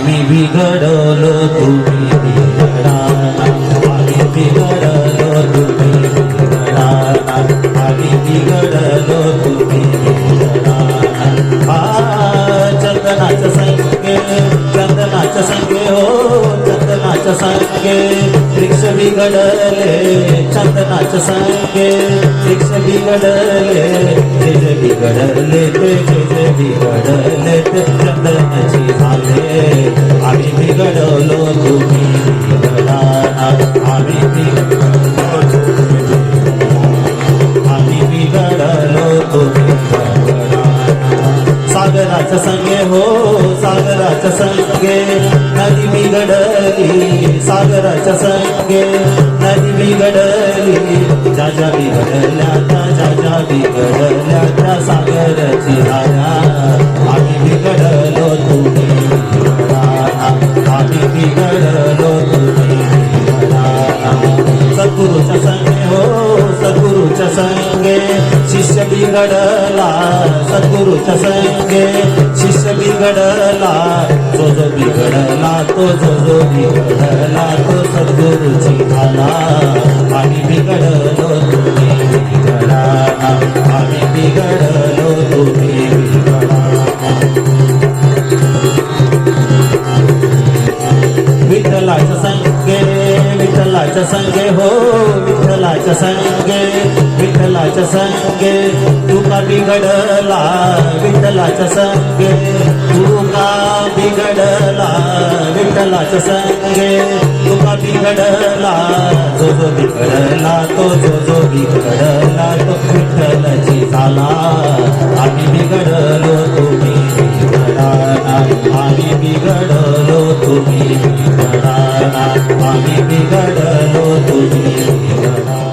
आम्ही बिघडलो तुम्ही बिघडाना आम्ही बिघडलो तुम्ही आम्ही बिघडलो तुम्ही बिघडाना संगे संगे हो चंदनाच्या संगे वृक्ष बिघडले चंदनाच्या संगे वृक्ष बिघडले ते बिघडले ते बिघडले ते चंदनाची झाले आम्ही बिघडलो तुम्ही आम्ही आम्ही बिघडलो तुम्ही सागराच्या संगे हो सागराच्या संगे. नदी बिघडली सागराच्या संगे. नदी बिघडली ज्या बिघडल्या त्या ज्या बिघडल्या त्या सागराची संगे शिष्य बिघडला सद्गुरूच्या संगे शिष्य बिघडला जो जो बिघडला तो जो जो बिघडला तो सद्गुरूची झाला. आम्ही बिघडलो तुम्ही बिघडा आम्ही बिघडलो तुम्ही बिघडा विठ्ठलाच्या संगे विठ्ठलाच्या संगे हो विठ्ठलाच्या संगे विठ्ठलाच्या संगे. तुका बिघडला विठ्ठलाच्या संगे. तुका बिघडला विठ्ठलाच्या संगे. तुका बिघडला जो जो बिघडला तो जो जो बिघडला तो विठ्ठलची झाला. आम्ही बिघडलो तुम्ही आम्ही बिघडलो तुम्ही बिघडला आम्ही बिघडलो तुम्ही. बिघडला